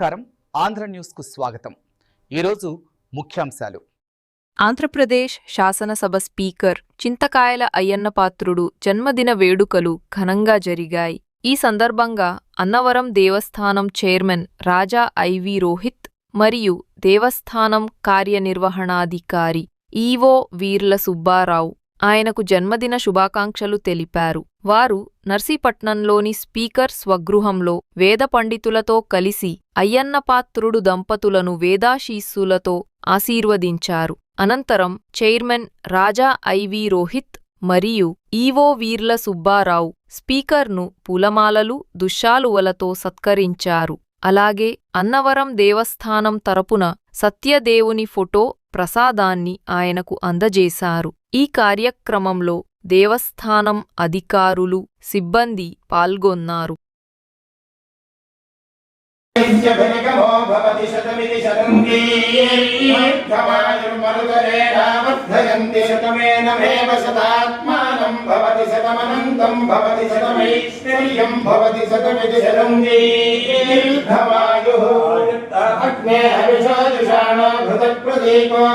నమస్కారం. ఆంధ్ర న్యూస్కు స్వాగతం. ఈరోజు ముఖ్యాంశాలు. ఆంధ్రప్రదేశ్ శాసనసభ స్పీకర్ చింతకాయల అయ్యన్నపాత్రుడు జన్మదిన వేడుకలు ఘనంగా జరిగాయి. ఈ సందర్భంగా అన్నవరం దేవస్థానం చైర్మన్ రాజా ఐవి రోహిత్ మరియు దేవస్థానం కార్యనిర్వహణాధికారి ఈవో వీర్ల సుబ్బారావు ఆయనకు జన్మదిన శుభాకాంక్షలు తెలిపారు. వారు నర్సీపట్నంలోని స్పీకర్ స్వగృహంలో వేద పండితులతో కలిసి అయ్యన్నపాత్రుడు దంపతులను వేదాశీస్సులతో ఆశీర్వదించారు. అనంతరం చైర్మన్ రాజా ఐవి రోహిత్ మరియు ఈవో వీర్ల సుబ్బారావు స్పీకర్ను పూలమాలలు దుశ్శాలువలతో సత్కరించారు. అలాగే అన్నవరం దేవస్థానం తరపున సత్యదేవుని ఫొటో ప్రసాదాన్ని ఆయనకు అందజేశారు. ఈ కార్యక్రమంలో దేవస్థానం అధికారులు సిబ్బంది పాల్గొన్నారు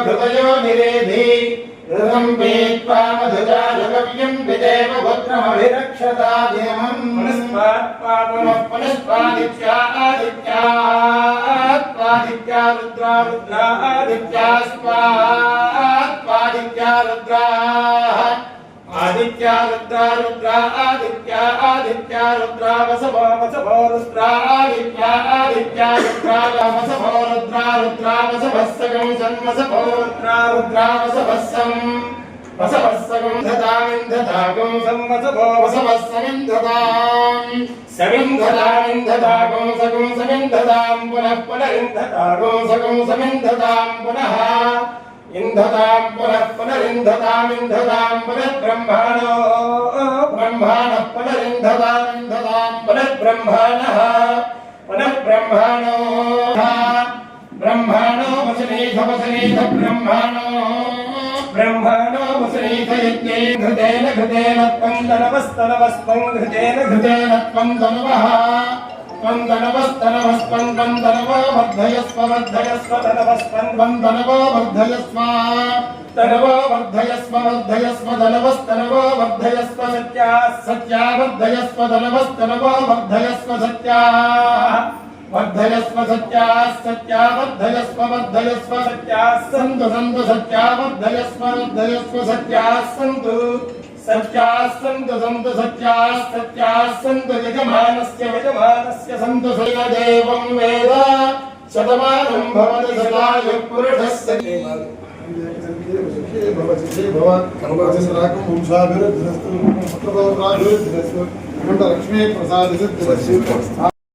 ృతయో నిరేధి ఋతం పేత్ पुत्रमभिरक्षताधियमम् पुनस्त्वात्पापमः पुनस्त्वादित्या आदित्यात्वादित्या रुद्रा रुद्रा आदित्या स्वात्वादित्या रुद्राः आदित्या रुद्रा रुद्रा आदित्या आदित्या रुद्रा वसवो वसवो रुद्रा आदित्या आदित्या रुद्रा वसवो रुद्रा रुद्रा वसवः सकं सन्वसवो रुद्रा रुद्रा वसवः सम् వసవస్సగం దదామిం దదాగం సంవసవో వసవస్సగం దదాం సగం దదామిం దదాగం సగం సమిం దదాం పునః పునరిం దదాగం సగం సమిం దదాం పునః. ఇంధతాం పునః పునరింధతాం ఇంధతాం పునర్బ్రహ్మాణో. బ్రహ్మాణో. घृतेन घृतेन त्वं तनवस्तनवस्त्वं घृतेन घृतेन त्वं तनवः त्वं तनवस्तनवस्त्वं त्वं तनवो वर्धयस्व वर्धयस्व तनवस्त्वं त्वं तनवो वर्धयस्व तनवो वर्धयस्व वर्धयस्व तनवस्तनवो वर्धयस्व सत्याः सत्या वर्धयस्व तनवस्तनवो वर्धयस्व सत्याः वर्धयस्व सत्याः सत्या वर्धयस्व वर्धयस्व सत्याः सन्तु सन्तु सत्या वर्धयस्व वर्धयस्व सत्याः सन्तु सत्याः सन्तु सन्तु सत्याः सत्याः सन्तु यजमानस्य यजमानस्य सन्तु देवं वेद शतमानं भवति सदायुः पुरुषस्य भवति भवति सदाकं वंशाभिरुद्धस्तु पुत्रभवत्राभिरुद्धस्तु लक्ष्मीप्रसादसिद्धिरस्य